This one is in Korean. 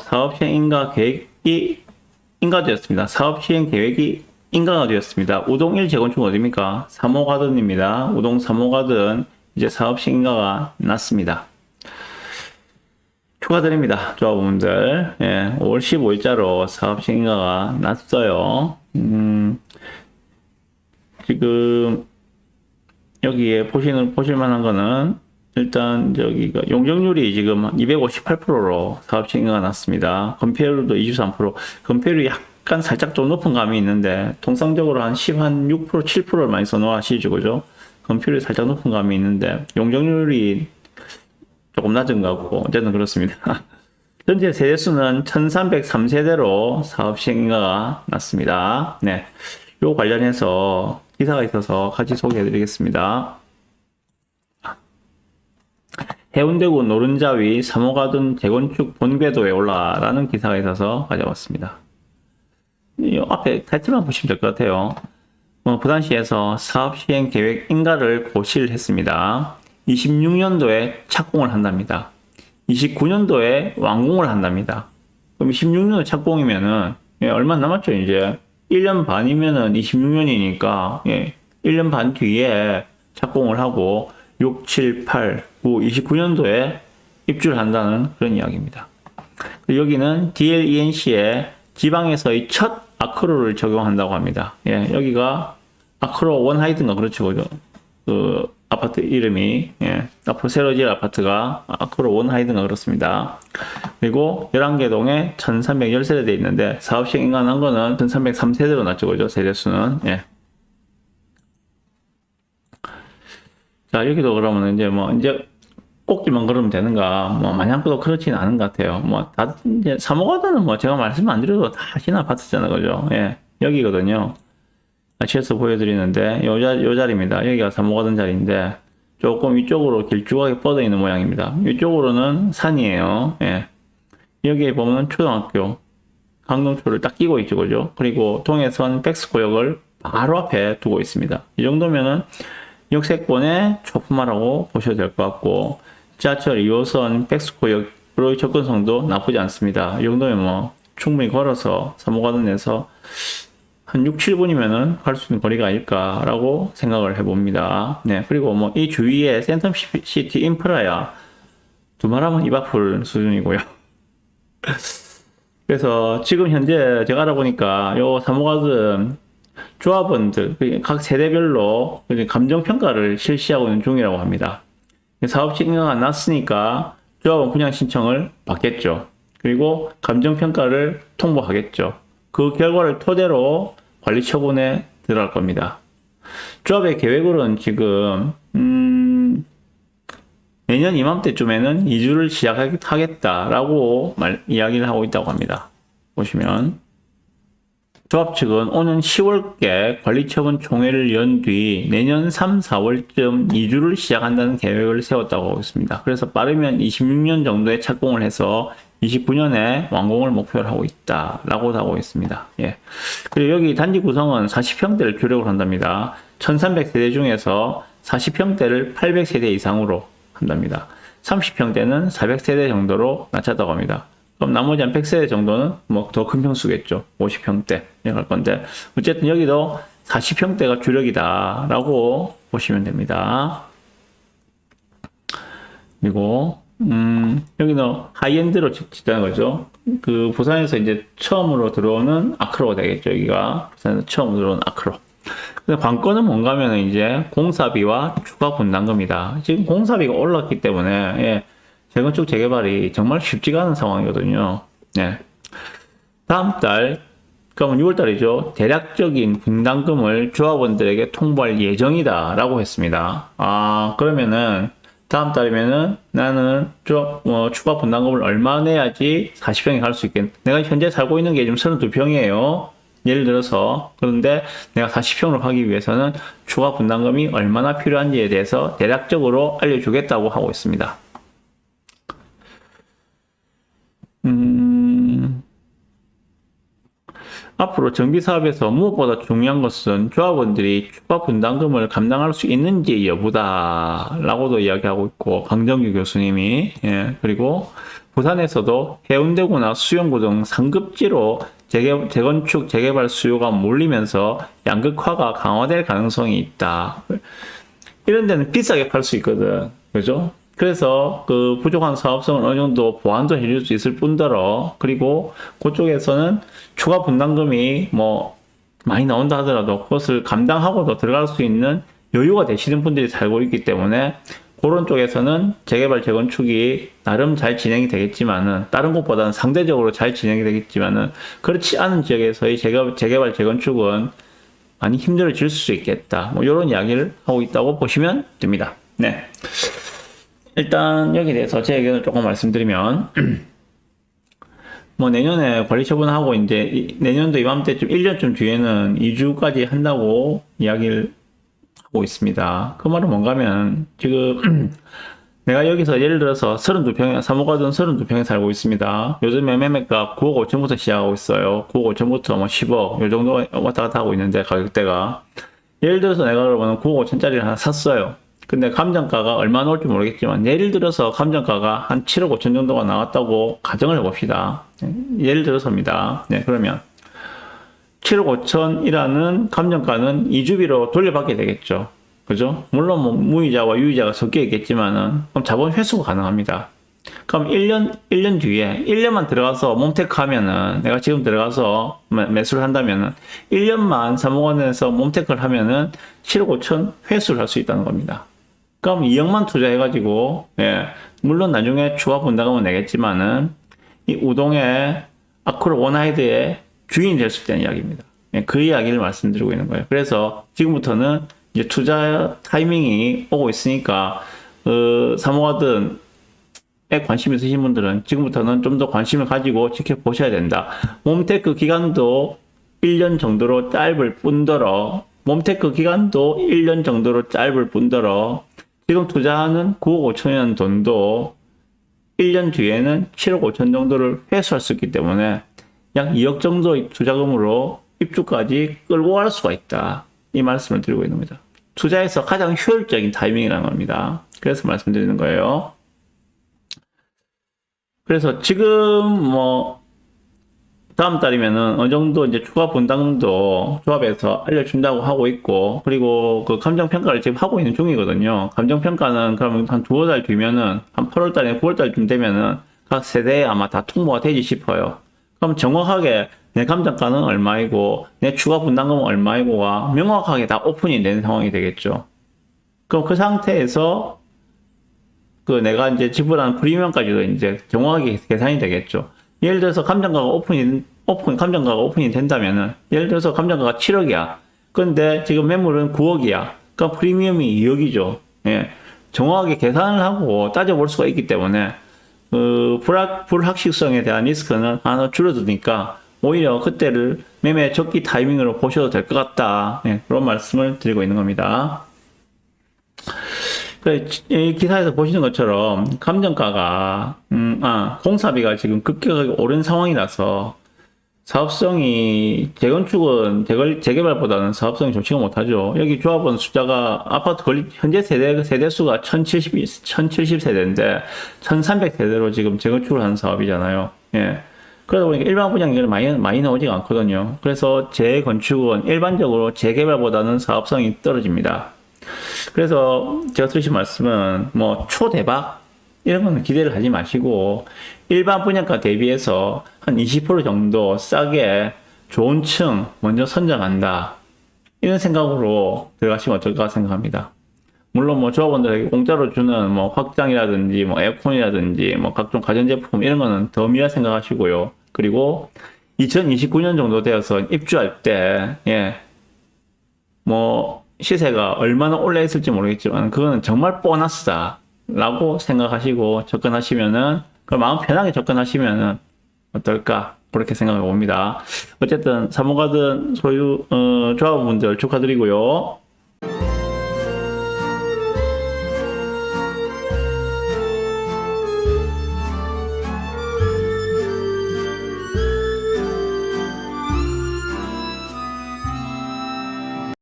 사업 시행 인가 계획이 인가되었습니다. 사업 시행 계획이 인가가 되었습니다. 우동 1 재건축 어디입니까? 3호 가든입니다. 우동 3호 가든 이제 사업 시행 인가가 났습니다. 축하드립니다. 조합원들. 예, 5월 15일자로 사업 시행 인가가 났어요. 음, 지금 여기에 보시는 보실 만한 거는 일단 저기가 용적률이 지금 258%로 사업 시행가 났습니다. 건폐율도 23%. 건폐율이 약간 살짝 좀 높은 감이 있는데 통상적으로 한 10, 한 6%, 7%를 많이 선호하시죠, 그죠? 건폐율이 살짝 높은 감이 있는데 용적률이 조금 낮은 것 같고 어쨌든 그렇습니다. 현재 세대수는 1303세대로 사업 시행가가 났습니다. 네. 요 관련해서 기사가 있어서 같이 소개해 드리겠습니다. 해운대구 노른자위 3호 가든 재건축 본궤도에 올라라는 기사가 있어서 가져왔습니다. 이 앞에 타이틀만 보시면 될 것 같아요. 어, 부산시에서 사업 시행 계획 인가를 고시를 했습니다. 26년도에 착공을 한답니다. 29년도에 완공을 한답니다. 그럼 26년도 착공이면은 예, 얼마 남았죠 이제 1년 반이면은 26년이니까 예, 1년 반 뒤에 착공을 하고 6, 7, 8, 9, 29년도에 입주를 한다는 그런 이야기입니다. 여기는 DLENC의 지방에서의 첫 아크로를 적용한다고 합니다. 예, 여기가 아크로 원하이든가 그렇죠, 그죠? 그 아파트 이름이 예, 앞으로 새로 지을 아파트가 아크로 원하이든가 그렇습니다. 그리고 11개 동에 1310세대 돼 있는데 사업 시행 인가한 거는 1303세대로 났죠, 그죠? 세대수는 예. 자, 여기도 그러면 이제 뭐, 이제 꼭지만 걸으면 되는가, 뭐, 마냥 또 그렇지는 않은 것 같아요. 뭐, 다, 이제, 사모가드는 뭐, 제가 말씀 안 드려도 다 하신 아파트잖아요. 그죠? 예. 여기거든요. 아치에서 보여드리는데, 요, 자, 요 자리입니다. 여기가 사모가든 자리인데, 조금 위쪽으로 길쭉하게 뻗어 있는 모양입니다. 이쪽으로는 산이에요. 예. 여기에 보면 초등학교, 강동초를 딱 끼고 있죠. 그죠? 그리고 동해선 백스코역을 바로 앞에 두고 있습니다. 이 정도면은, 역세권의 초품화라고 보셔도 될 것 같고 지하철 2호선 백스코역 으로의 접근성도 나쁘지 않습니다. 이 정도면 뭐 충분히 걸어서 사모가든에서 한 6, 7분이면은 갈 수 있는 거리가 아닐까라고 생각을 해봅니다. 네, 그리고 뭐 이 주위에 센텀 시티 인프라야 두 말하면 입 아플 수준이고요. 그래서 지금 현재 제가 알아보니까 요 사모가든 조합원들, 각 세대별로 감정 평가를 실시하고 있는 중이라고 합니다. 사업 신청가 났으니까 조합원 분양 신청을 받겠죠. 그리고 감정평가를 통보하겠죠. 그 결과를 토대로 관리 처분에 들어갈 겁니다. 조합의 계획으로는 지금, 음, 내년 이맘때쯤에는 이주를 시작하겠다라고 말, 이야기를 하고 있다고 합니다. 보시면. 조합 측은 오는 10월께 관리처분 총회를 연 뒤 내년 3, 4월쯤 이주를 시작한다는 계획을 세웠다고 하고 있습니다. 그래서 빠르면 26년 정도에 착공을 해서 29년에 완공을 목표로 하고 있다라고 하고 있습니다. 예. 그리고 여기 단지 구성은 40평대를 주력으로 한답니다. 1300세대 중에서 40평대를 800세대 이상으로 한답니다. 30평대는 400세대 정도로 낮췄다고 합니다. 그럼 나머지 한 100세대 정도는 뭐 더 큰 평수겠죠. 50평대 갈 건데 어쨌든 여기도 40평대가 주력이다라고 보시면 됩니다. 그리고 음, 여기는 하이엔드로 짓자는 거죠. 그 부산에서 이제 처음으로 들어오는 아크로가 되겠죠. 여기가 부산에서 처음 들어오는 아크로. 근데 관건은 뭔가 하면 이제 공사비와 추가 분담금이다. 지금 공사비가 올랐기 때문에 예, 재건축 재개발이 정말 쉽지가 않은 상황이거든요. 네. 다음 달, 그러면 6월 달이죠. 대략적인 분담금을 조합원들에게 통보할 예정이다. 라고 했습니다. 아, 그러면은, 다음 달이면은 나는 좀, 어, 추가 분담금을 얼마 내야지 40평에 갈 수 있겠, 내가 현재 살고 있는 게 지금 32평이에요. 예를 들어서, 그런데 내가 40평으로 하기 위해서는 추가 분담금이 얼마나 필요한지에 대해서 대략적으로 알려주겠다고 하고 있습니다. 음, 앞으로 정비 사업에서 무엇보다 중요한 것은 조합원들이 추가 분담금을 감당할 수 있는지 여부다라고도 이야기하고 있고 강정규 교수님이 예, 그리고 부산에서도 해운대구나 수영구 등 상급지로 재개, 재건축, 재개발 수요가 몰리면서 양극화가 강화될 가능성이 있다. 이런 데는 비싸게 팔 수 있거든. 그죠? 그래서 그 부족한 사업성을 어느 정도 보완도 해줄 수 있을 뿐더러 그리고 그쪽에서는 추가 분담금이 뭐 많이 나온다 하더라도 그것을 감당하고도 들어갈 수 있는 여유가 되시는 분들이 살고 있기 때문에 그런 쪽에서는 재개발 재건축이 나름 잘 진행이 되겠지만은 다른 곳보다는 상대적으로 잘 진행이 되겠지만은 그렇지 않은 지역에서의 재개발, 재개발 재건축은 많이 힘들어질 수 있겠다. 뭐 이런 이야기를 하고 있다고 보시면 됩니다. 네. 일단 여기에 대해서 제 의견을 조금 말씀드리면 뭐 내년에 관리 처분하고 이제 이- 내년도 이맘때쯤 1년쯤 뒤에는 2주까지 한다고 이야기를 하고 있습니다. 그 말은 뭔가 하면 지금 내가 여기서 예를 들어서 32평에 사무과든 32평에 살고 있습니다. 요즘에 매매가 9억 5천부터 시작하고 있어요. 9억 5천부터 뭐 10억 요 정도 왔다 갔다 하고 있는데 가격대가 예를 들어서 내가 그러면 9억 5천짜리를 하나 샀어요. 근데 감정가가 얼마 나올지 모르겠지만 예를 들어서 감정가가 한 7억 5천 정도가 나왔다고 가정을 해봅시다. 네, 예를 들어서입니다. 네, 그러면 7억 5천이라는 감정가는 이주비로 돌려받게 되겠죠. 그죠? 물론 뭐 무이자와 유이자가 섞여 있겠지만은 그럼 자본 회수가 가능합니다. 그럼 1년 1년 뒤에 1년만 들어가서 몸테크 하면은 내가 지금 들어가서 매- 매수를 한다면은 1년만 사무원에서 몸테크를 하면은 7억 5천 회수를 할 수 있다는 겁니다. 그럼 2억만 투자해가지고 예 물론 나중에 추가 분담금은 내겠지만은 이 우동의 아크로 원하이드의 주인이 될 수 있다는 이야기입니다. 예, 그 이야기를 말씀드리고 있는 거예요. 그래서 지금부터는 이제 투자 타이밍이 오고 있으니까 어, 사모하든 에 관심 있으신 분들은 지금부터는 좀 더 관심을 가지고 지켜보셔야 된다. 몸테크 기간도 1년 정도로 짧을 뿐더러 몸테크 기간도 1년 정도로 짧을 뿐더러 지금 투자하는 9억 5천이라는 돈도 1년 뒤에는 7억 5천 정도를 회수할 수 있기 때문에 약 2억 정도의 투자금으로 입주까지 끌고 갈 수가 있다. 이 말씀을 드리고 있는 겁니다. 투자에서 가장 효율적인 타이밍이라는 겁니다. 그래서 말씀드리는 거예요. 그래서 지금 뭐 다음 달이면은 어느 정도 이제 추가 분담금도 조합에서 알려준다고 하고 있고 그리고 그 감정 평가를 지금 하고 있는 중이거든요. 감정 평가는 그러면 한 두어 달 뒤면은 한 8월 달에 9월 달쯤 되면은 각 세대에 아마 다 통보가 되지 싶어요. 그럼 정확하게 내 감정가는 얼마이고 내 추가 분담금은 얼마이고가 명확하게 다 오픈이 된 상황이 되겠죠. 그럼 그 상태에서 그 내가 이제 지불한 프리미엄까지도 이제 정확하게 계산이 되겠죠. 예를 들어서 감정가가 오픈이 오픈 감정가가 오픈이 된다면은 예를 들어서 감정가가 7억이야. 근데 지금 매물은 9억이야. 그러니까 프리미엄이 2억이죠. 예. 정확하게 계산을 하고 따져볼 수가 있기 때문에 그 불확 불확실성에 대한 리스크는 하나 줄어드니까 오히려 그때를 매매 적기 타이밍으로 보셔도 될 것 같다. 예, 그런 말씀을 드리고 있는 겁니다. 그, 이 기사에서 보시는 것처럼 감정가가, 음, 아, 공사비가 지금 급격하게 오른 상황이라서 사업성이 재건축은 재걸, 재개발보다는 사업성이 좋지가 못하죠. 여기 조합원 숫자가 아파트 건립 현재 세대 세대 수가 1070 1070세대인데 1300세대로 지금 재건축을 하는 사업이잖아요. 예. 그러다 보니까 일반 분양이 많이 많이 나오지가 않거든요. 그래서 재건축은 일반적으로 재개발보다는 사업성이 떨어집니다. 그래서 제가 드리신 말씀은 뭐 초대박 이런 거는 기대를 하지 마시고 일반 분양가 대비해서 한 20% 정도 싸게 좋은 층 먼저 선정한다 이런 생각으로 들어가시면 어떨까 생각합니다. 물론 뭐 조합원들에게 공짜로 주는 뭐 확장이라든지 뭐 에어컨이라든지 뭐 각종 가전제품 이런 거는 더 미라 생각하시고요. 그리고 2029년 정도 되어서 입주할 때, 예, 뭐 시세가 얼마나 올라 있을지 모르겠지만 그거는 정말 보너스다라고 생각하시고 접근하시면은 그 마음 편하게 접근하시면은 어떨까 그렇게 생각해 봅니다. 어쨌든 사모가든 소유 어, 조합원분들 축하드리고요.